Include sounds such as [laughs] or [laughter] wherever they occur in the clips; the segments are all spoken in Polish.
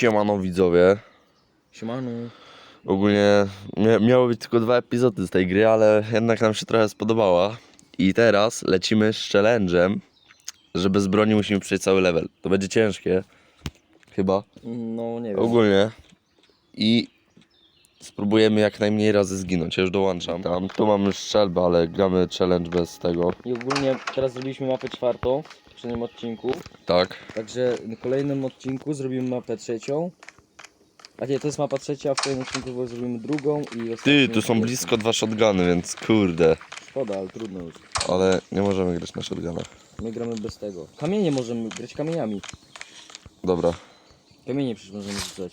Siemano widzowie. Siemano. Ogólnie mia miało być tylko dwa epizody z tej gry, ale jednak nam się trochę spodobała. I teraz lecimy z challenge'em, że bez broni musimy przejść cały level. To będzie ciężkie. Chyba. No nie wiem. Ogólnie. I spróbujemy jak najmniej razy zginąć. Ja już dołączam. Tam, tu mamy strzelbę, ale gramy challenge bez tego. I ogólnie teraz zrobiliśmy mapę czwartą poprzednim odcinku. Tak. Także w kolejnym odcinku zrobimy mapę trzecią. A nie, to jest mapa trzecia, a w kolejnym odcinku zrobimy drugą i Ty, tu są blisko dwa shotguny, więc kurde. Szkoda, ale trudno już. Ale nie możemy grać na shotgunach. My gramy bez tego. Kamienie możemy grać kamieniami. Dobra. Kamienie przecież możemy rzucać.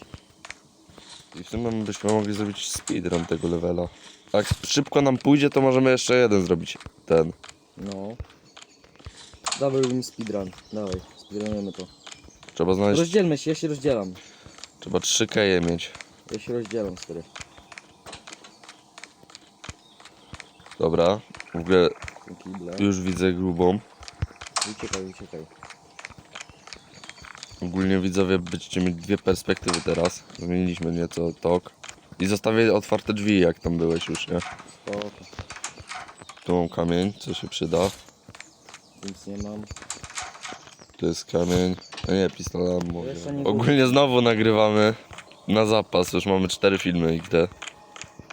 I w tym momencie byśmy mogli zrobić speedrun tego levela. Jak szybko nam pójdzie, to możemy jeszcze jeden zrobić. Ten. No. Dawaj robimy speedrun. Dawaj, speedrunujemy to. Trzeba znaleźć. Rozdzielmy się, ja się rozdzielam. Trzeba 3 keje mieć. Ja się rozdzielam, stary. Dobra. W ogóle Kible. już widzę grubą. Uciekaj, uciekaj. Ogólnie widzowie będziecie mieć dwie perspektywy teraz. Zmieniliśmy nieco tok. I zostawię otwarte drzwi, jak tam byłeś już, nie? Spoko. Tu mam kamień, co się przyda. Nic nie mam. Tu jest kamień. A nie, pistolet. Mówię. Jeszcze nie Ogólnie znowu nagrywamy na zapas. Już mamy cztery filmy XD.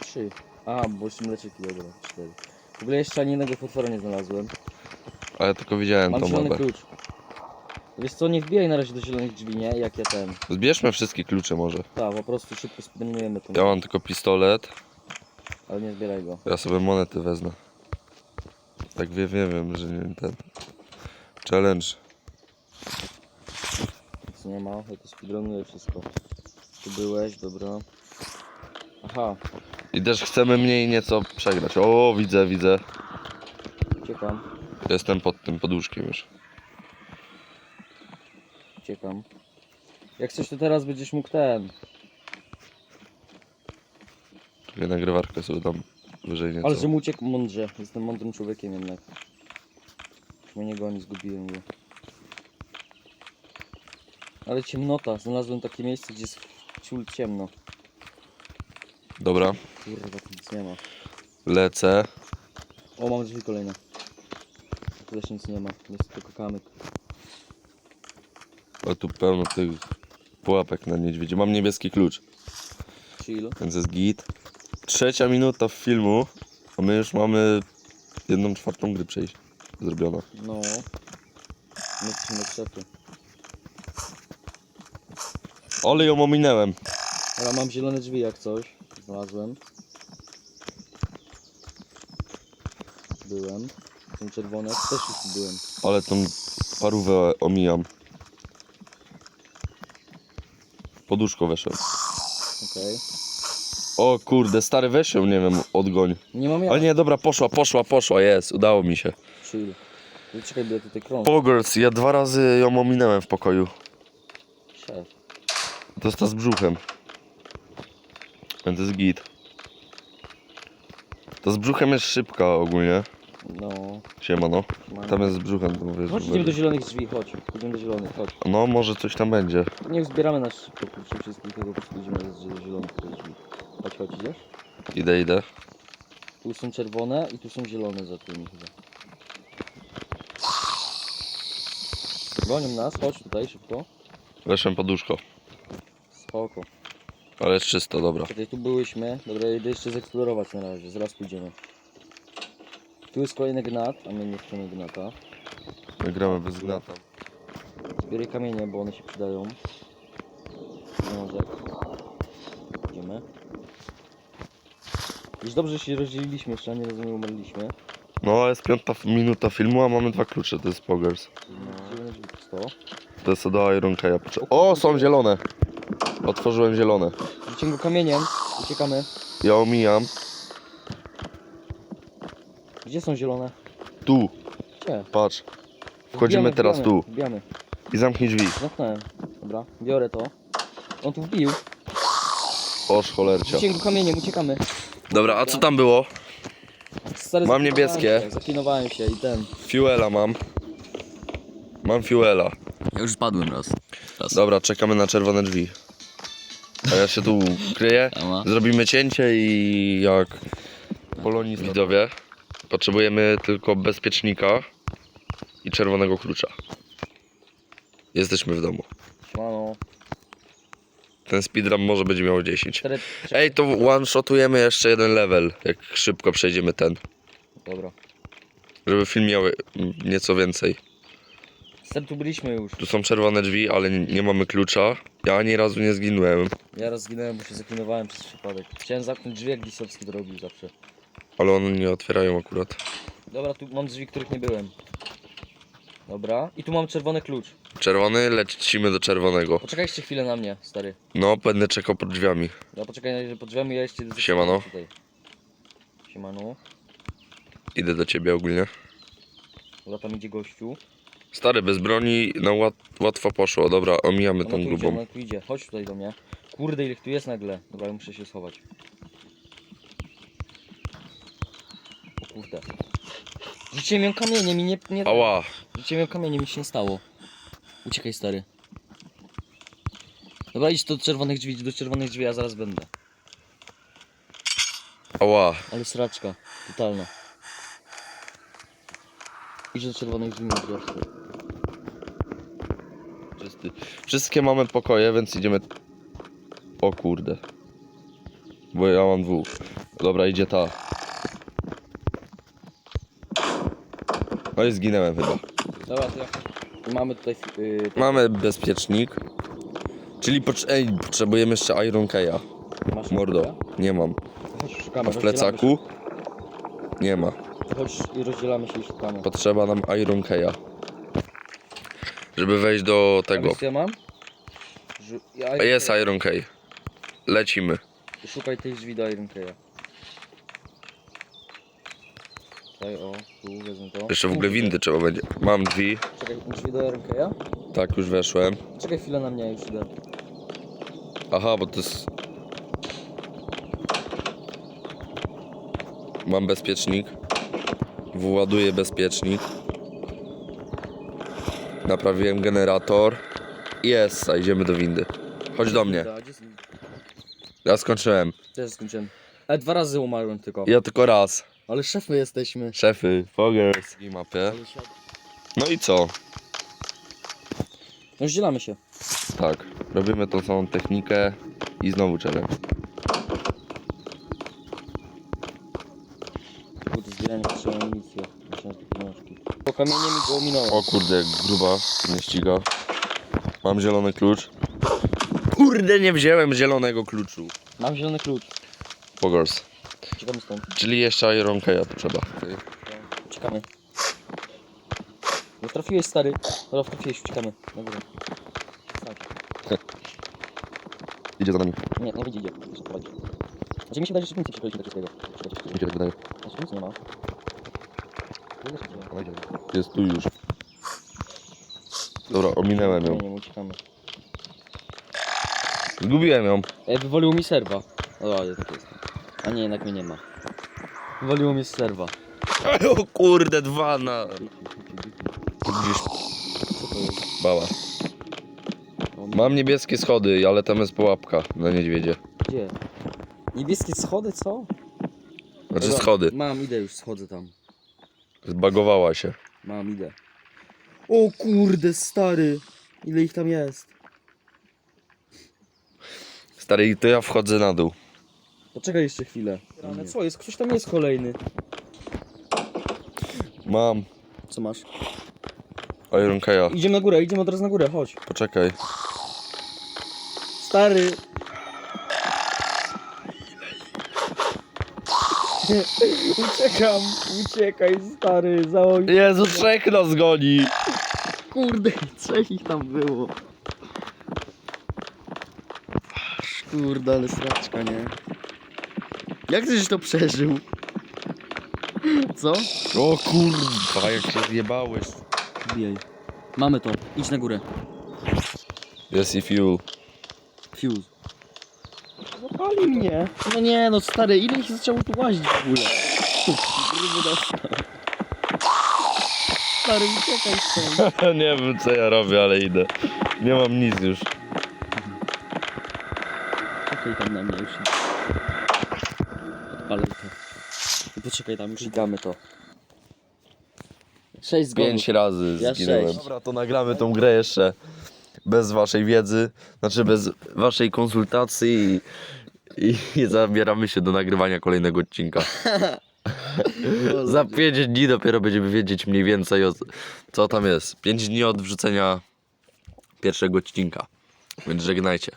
Trzy. A, bo jeszcze mleczyki, dobra, cztery. W ogóle jeszcze ani jednego potwora nie znalazłem. A ja tylko widziałem Mam tą zielony mapę. klucz. Wiesz co, nie wbijaj na razie do zielonych drzwi, nie? Jak ja ten. Zbierzmy wszystkie klucze może. Tak, po prostu szybko spinujemy to. Ja mam tylko pistolet. Ale nie zbieraj go. Ja sobie monety wezmę. Tak wie, wiem, wiem, że nie ten. Challenge. Nic nie ma, ja to speedrunuję wszystko. Tu byłeś, dobra. Aha, I też chcemy mniej nieco przegrać. O, widzę, widzę. uciekam, Jestem pod tym podłóżkiem już. uciekam. Jak coś to teraz będziesz mógł ten. Czekaj, nagrywarkę sobie tam wyżej nieco. Ale że mu uciekł mądrze. Jestem mądrym człowiekiem jednak. Już mnie nie goni, zgubiłem go. Ale ciemnota. Znalazłem takie miejsce, gdzie jest ciul ciemno. Dobra, Kurwa, tu nic nie ma. lecę. O, mam drzwi kolejne. Tu też nic nie ma. Jest tylko kamyk. O, tu pełno tych pułapek na niedźwiedzie. Mam niebieski klucz, Chill. więc jest git. Trzecia minuta w filmu, a my już mamy jedną czwartą gry przejść. Zrobiona. No. Na szefie. Ale ją ominęłem. Ale mam zielone drzwi jak coś. Znalazłem. Byłem. Są czerwone. Też już byłem. Ale tą parówę omijam. Poduszko weszłem. Okej. O kurde, stary weź ją, nie wiem, odgoń. Nie mam Ale jak. nie, dobra, poszła, poszła, poszła, jest, udało mi się. Chill. Ale Czekaj, bo ja tutaj krążę. Ja dwa razy ją ominęłem w pokoju. Szef. To jest ta z brzuchem. To jest git. To z brzuchem jest szybka ogólnie. No. Siemano. Tam jest z brzuchem, to mówię, Chodź, idziemy do zielonych drzwi, chodź. Idziemy do zielonych, chodź. No, może coś tam będzie. Nie zbieramy na szybko kluczy wszystkich, tylko po prostu idziemy do zielonych drzwi. Chodź, chodź, idziesz? Idę, idę. Tu są czerwone i tu są zielone za tymi chyba. Gonią nas, chodź tutaj szybko. Weszłem poduszko. Spoko. Ale jest czysto, dobra. Czekaj, tu byłyśmy. Dobra, idę jeszcze zeksplorować na razie, zaraz pójdziemy. Tu jest kolejny gnat, a my nie chcemy gnata. My gramy bez gnata. Zbieraj kamienie, bo one się przydają. Może. Idziemy. Już dobrze się rozdzieliliśmy, jeszcze ani razu nie umarliśmy. No, jest piąta f- minuta filmu, a mamy dwa klucze, to jest Pogers. Zielone drzwi pusto. To jest do Iron Kaya. O, są zielone! Otworzyłem zielone. Rzucimy go kamieniem, uciekamy. Ja omijam. Gdzie są zielone? Tu, Gdzie? patrz. Wchodzimy Wbijamy, teraz wbijamy, tu. Wbijamy. I zamknij drzwi. Zamknąłem. Dobra, biorę to. On tu wbił. Oż cholercia. Go kamieniem, uciekamy. Dobra, a co tam było? Stary, Mam niebieskie. Się, zaklinowałem się i ten. Fuela mam. Mam fuela. Ja już padłem raz. raz. Dobra, czekamy na czerwone drzwi. A ja się tu kryję. Zrobimy cięcie i jak Polonii widzowie potrzebujemy tylko bezpiecznika i czerwonego klucza. Jesteśmy w domu. Siemano. Ten speedrun może będzie miał 10. Cztery... Ej, to one-shotujemy jeszcze jeden level, jak szybko przejdziemy ten. Dobra. Żeby film miał mm, nieco więcej. Ser tu byliśmy już. Tu są czerwone drzwi, ale nie, nie mamy klucza. Ja ani razu nie zginąłem, Ja raz zginąłem, bo się zaklinowałem przez przypadek. Chciałem zamknąć drzwi, jak Lisowski to robił zawsze. Ale one nie otwierają akurat. Dobra, tu mam drzwi, których nie byłem. Dobra. I tu mam czerwony klucz. Czerwony, lecimy do czerwonego. Poczekaj jeszcze chwilę na mnie, stary. No, będę czekał pod drzwiami. Ja poczekaj na razie pod drzwiami, ja jeszcze... Siemano. Tutaj. Siemano. Idę do ciebie ogólnie. Dobra, tam idzie gościu. Stary, bez broni na łat, łatwo poszło. Dobra, omijamy Ona tą tu idzie, grubą. ona tu idzie. Chodź tutaj do mnie. Kurde, ile ich tu jest nagle. Dobra, ja muszę się schować. O kurde. Rzuciłem ją kamieniem i nie... nie Ała, Rzuciłem ją kamieniem i mi się nie stało. Uciekaj, stary. Dobra, idź do czerwonych drzwi, idź do czerwonych drzwi, ja zaraz będę. ała. Ale sraczka, totalna. Idź do czerwonych drzwi, mój gościu. Czysty. Wszystkie mamy pokoje, więc idziemy... O kurde. Bo ja mam dwóch. Dobra, idzie ta. No i zginęłem chyba. Dobra, to ja... Mamy tutaj... Yy, Mamy bezpiecznik. Czyli Ej, potrzebujemy jeszcze Iron Keya. masz Mordo, nie mam. Chodź, szukamy, A w rozdzielamy plecaku? Nie ma. Się. Chodź i rozdzielamy się i szukamy. Potrzeba nam Iron Keya. Żeby wejść do A tego. wiesz, co ja mam? Żu- ja, A Jest Iron Key. Lecimy. Szukaj tej drzwi do Iron Keya. Tutaj, o, tu wezmę to. Jeszcze w ogóle windy trzeba będzie. Mam drzwi. Czekaj, drzwi do Keya? Tak, już weszłem. Czekaj chwilę na mnie, już idę. Aha, bo to jest... Mam bezpiecznik. Właduję bezpiecznik. Naprawiłem generator. Jest, a idziemy do windy. Chodź do mnie. Da, gdzie jest- Ja skończyłem. Też skończyłem. Ale dwa razy umarłem tylko. Ja tylko raz. Ale szefy jesteśmy. Szefy, Foggers. I mapie. No i co? No rozdzielamy się. Tak. Robimy tą samą technikę i znowu challenge. Kurde, zbieranie potrzebne amunicję. Myślałem, że to pieniążki. Po kamienie mi go ominąłem. O kurde, jak gruba nie ściga. Mam zielony klucz. Kurde, nie wziąłem zielonego kluczu. Mam zielony klucz. Pogors. Uciekamy stąd. Czyli jeszcze Iron Keya potrzeba. Uciekamy. No trafiłeś stary. Dobra, trafiłeś, uciekamy. Na górę. Tak. Idzie za nami. Nie, nie widzi, idzie. Muszę prowadzić. Znaczy mi się wydaje, że szybnicy przychodzi do wszystkiego. Mi się tak wydaje. Znaczy nic nie ma. Jest tu już. Dobra, ominąłem Nie, ją. nie, uciekamy. Zgubiłem ją. E, wywaliło mi serwa. O, ale tak jest. A nie, jednak mnie nie ma. Wywaliło mi z serwa. [laughs] O kurde, dwa na... Gdzieś Co to jest? bała. O, Mam niebieskie schody, ale tam jest pułapka na niedźwiedzie. Gdzie? Niebieskie schody, co? Znaczy Dobra, schody. Mam, idę już, schodzę tam. Zbagowała się. Mam, idę. O kurde, stary. Ile ich tam jest? Stary, to ja wchodzę na dół. Poczekaj jeszcze chwilę. Ale co jest? Ktoś tam jest kolejny. Mam Co masz? Iron Keya. Idziemy na górę, idziemy od razu na górę, chodź. Poczekaj. Stary. Uciekam, uciekaj stary, załoń. Jezu, trzech nas goni. Kurde, trzech ich tam było. Kurde, ale sraczka, nie? Jak żeś to przeżył? Co? O kurwa, jak się zjebałeś. Bijaj. Mamy to, idź na górę. Jest i fuel. Fuse. Zapali mnie. No nie, no stary, ile ich zaczęło tu łazić w ogóle? Gruby dostał. Stary, uciekaj stąd. [laughs] nie wiem co ja robię, ale idę. Nie mam nic już. czekaj tam na mnie już. To. I poczekaj tam, już klikamy to. Sześć zgonów. Pięć razy Ja zginąłem. sześć. Dobra, to nagramy tą grę jeszcze bez waszej wiedzy, znaczy bez waszej konsultacji i, i zabieramy się do nagrywania kolejnego odcinka. [laughs] Za 5 dni dopiero będziemy wiedzieć mniej więcej o, co tam jest. 5 dni od wrzucenia pierwszego odcinka. Więc żegnajcie.